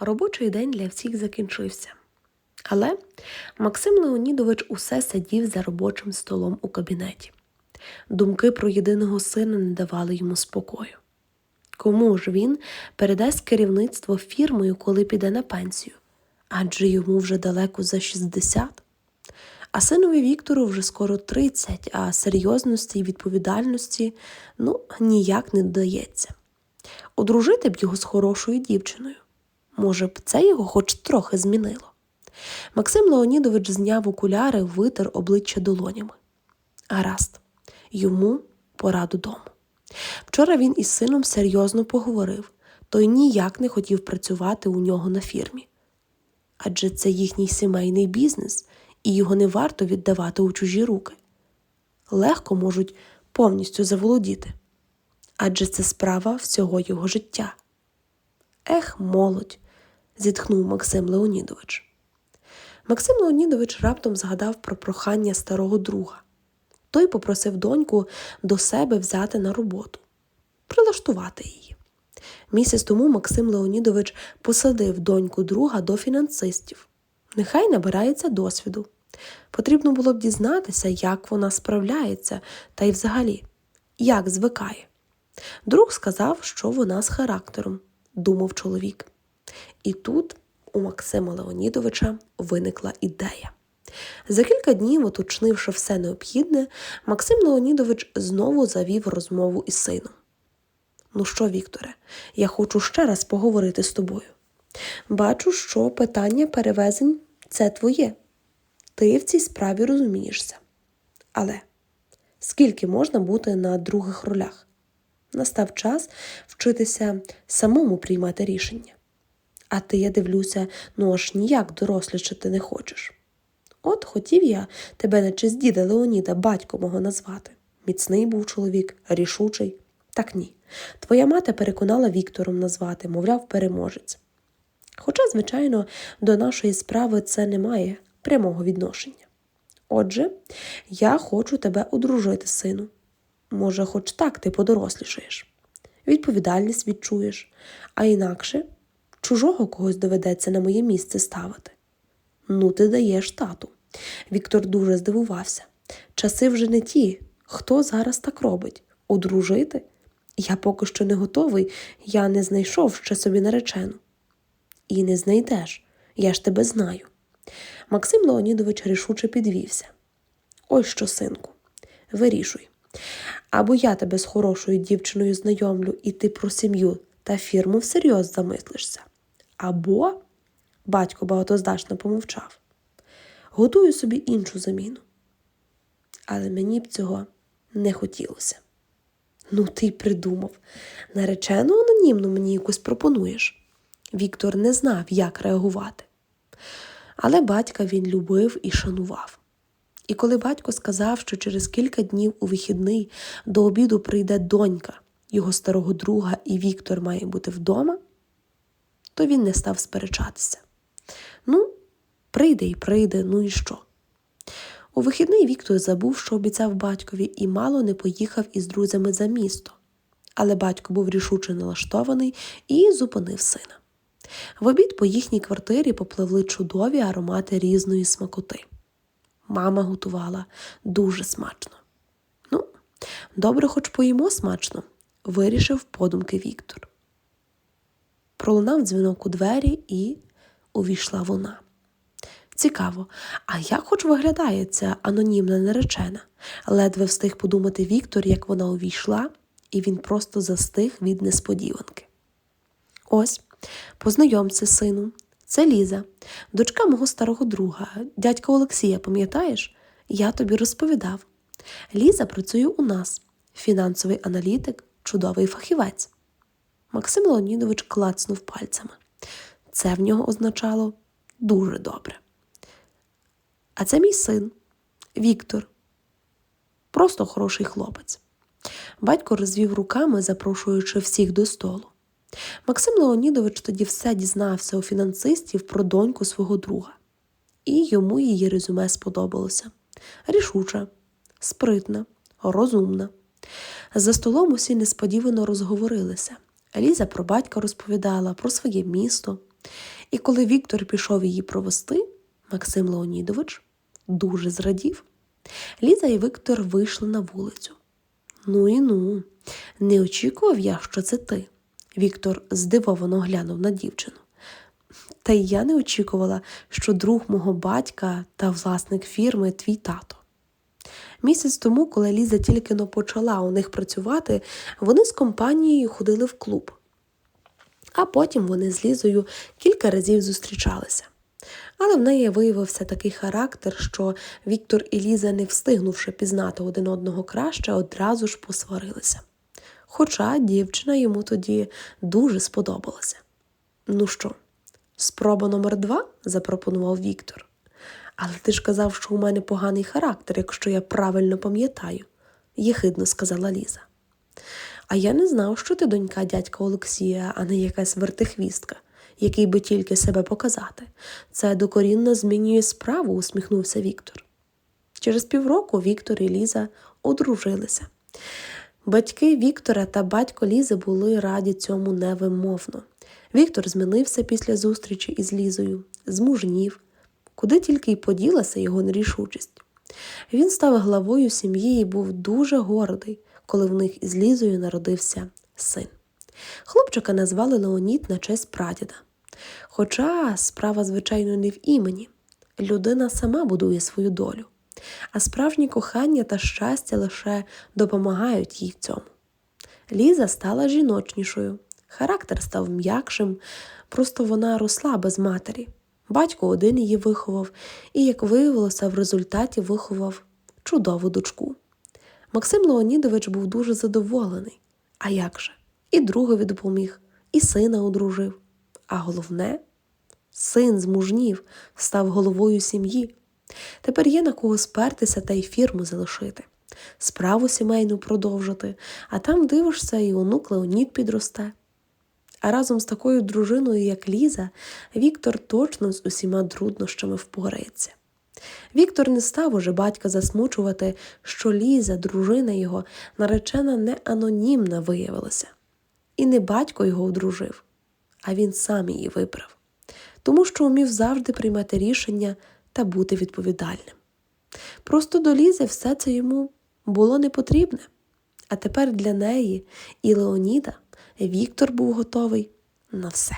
Робочий день для всіх закінчився. Але Максим Леонідович усе сидів за робочим столом у кабінеті. Думки про єдиного сина не давали йому спокою. Кому ж він передасть керівництво фірмою, коли піде на пенсію? Адже йому вже далеко за 60. А синові Віктору вже скоро 30, а серйозності і відповідальності ну, ніяк не додається. Одружити б його з хорошою дівчиною. Може б, це його хоч трохи змінило. Максим Леонідович зняв окуляри, витер обличчя долонями. Гаразд, йому пора додому. Вчора він із сином серйозно поговорив, той ніяк не хотів працювати у нього на фірмі. Адже це їхній сімейний бізнес, і його не варто віддавати у чужі руки. Легко можуть повністю заволодіти. Адже це справа всього його життя. Ех, молодь, зітхнув Максим Леонідович. Максим Леонідович раптом згадав про прохання старого друга. Той попросив доньку до себе взяти на роботу, прилаштувати її. Місяць тому Максим Леонідович посадив доньку друга до фінансистів. Нехай набирається досвіду. Потрібно було б дізнатися, як вона справляється, та й взагалі, як звикає. Друг сказав, що вона з характером, думав чоловік. І тут у Максима Леонідовича виникла ідея. За кілька днів, уточнивши все необхідне, Максим Леонідович знову завів розмову із сином. Ну що, Вікторе, я хочу ще раз поговорити з тобою. Бачу, що питання перевезень це твоє. Ти в цій справі розумієшся. Але скільки можна бути на других ролях? Настав час вчитися самому приймати рішення. А ти, я дивлюся, ну аж ніяк дорослішати не хочеш. От хотів я тебе на честь діда Леоніда батько мого назвати. Міцний був чоловік, рішучий. Так ні. Твоя мати переконала Віктором назвати, мовляв, переможець. Хоча, звичайно, до нашої справи це не має прямого відношення. Отже, я хочу тебе одружити, сину. Може, хоч так ти подорослішаєш. Відповідальність відчуєш, а інакше чужого когось доведеться на моє місце ставити. Ну, ти даєш тату. Віктор дуже здивувався. Часи вже не ті. Хто зараз так робить? Одружити? Я поки що не готовий, я не знайшов ще собі наречену. І не знайдеш, я ж тебе знаю. Максим Леонідович рішуче підвівся. Ось що, синку, вирішуй. Або я тебе з хорошою дівчиною знайомлю, і ти про сім'ю та фірму всерйоз замислишся. Або, батько багатоздачно помовчав, готую собі іншу заміну. Але мені б цього не хотілося. Ну, ти й придумав. Наречену анонімно мені якусь пропонуєш. Віктор не знав, як реагувати. Але батька він любив і шанував. І коли батько сказав, що через кілька днів у вихідний до обіду прийде донька його старого друга, і Віктор має бути вдома, то він не став сперечатися. Ну, прийде і прийде, ну і що? У вихідний Віктор забув, що обіцяв батькові, і мало не поїхав із друзями за місто. Але батько був рішуче налаштований і зупинив сина. В обід по їхній квартирі попливли чудові аромати різної смакоти. Мама готувала дуже смачно. Ну, добре, хоч поїмо смачно, вирішив подумки Віктор. Пролунав дзвінок у двері і увійшла вона. Цікаво, а як хоч виглядає ця анонімна наречена? Ледве встиг подумати Віктор, як вона увійшла, і він просто застиг від несподіванки. Ось, познайомся, сину, це Ліза, дочка мого старого друга, дядька Олексія, пам'ятаєш? Я тобі розповідав. Ліза працює у нас, фінансовий аналітик, чудовий фахівець. Максим Леонідович клацнув пальцями. Це в нього означало дуже добре. А це мій син, Віктор. Просто хороший хлопець. Батько розвів руками, запрошуючи всіх до столу. Максим Леонідович тоді все дізнався у фінансистів про доньку свого друга, і йому її резюме сподобалося рішуча, спритна, розумна. За столом усі несподівано розговорилися. Ліза про батька розповідала, про своє місто, І коли Віктор пішов її провести, Максим Леонідович дуже зрадів. Ліза і Віктор вийшли на вулицю. Ну і ну, не очікував я, що це ти. Віктор здивовано глянув на дівчину. Та й я не очікувала, що друг мого батька та власник фірми твій тато. Місяць тому, коли Ліза тільки но почала у них працювати, вони з компанією ходили в клуб. А потім вони з Лізою кілька разів зустрічалися. Але в неї виявився такий характер, що Віктор і Ліза, не встигнувши пізнати один одного краще, одразу ж посварилися. Хоча дівчина йому тоді дуже сподобалася. Ну що, спроба номер два? запропонував Віктор. Але ти ж казав, що у мене поганий характер, якщо я правильно пам'ятаю, єхидно сказала Ліза. А я не знав, що ти донька дядька Олексія, а не якась вертихвістка, який би тільки себе показати. Це докорінно змінює справу, усміхнувся Віктор. Через півроку Віктор і Ліза одружилися. Батьки Віктора та батько Лізи були раді цьому невимовно. Віктор змінився після зустрічі із Лізою, змужнів, куди тільки й поділася його нерішучість. Він став главою сім'ї і був дуже гордий, коли в них із Лізою народився син. Хлопчика назвали Леонід на честь прадіда. Хоча справа, звичайно, не в імені. Людина сама будує свою долю, а справжні кохання та щастя лише допомагають їй в цьому. Ліза стала жіночнішою, характер став м'якшим, просто вона росла без матері. Батько один її виховав і, як виявилося, в результаті виховав чудову дочку. Максим Леонідович був дуже задоволений. А як же? І другові допоміг, і сина одружив. А головне, син змужнів, став головою сім'ї. Тепер є на кого спертися та й фірму залишити, справу сімейну продовжити, а там дивишся, і онук Леонід підросте. А разом з такою дружиною, як Ліза, Віктор точно з усіма труднощами впорається. Віктор не став уже батька засмучувати, що Ліза, дружина його, наречена не анонімна виявилася. І не батько його одружив, а він сам її вибрав, тому що вмів завжди приймати рішення та бути відповідальним. Просто до Лізи все це йому було не потрібне. А тепер для неї і Леоніда Віктор був готовий на все.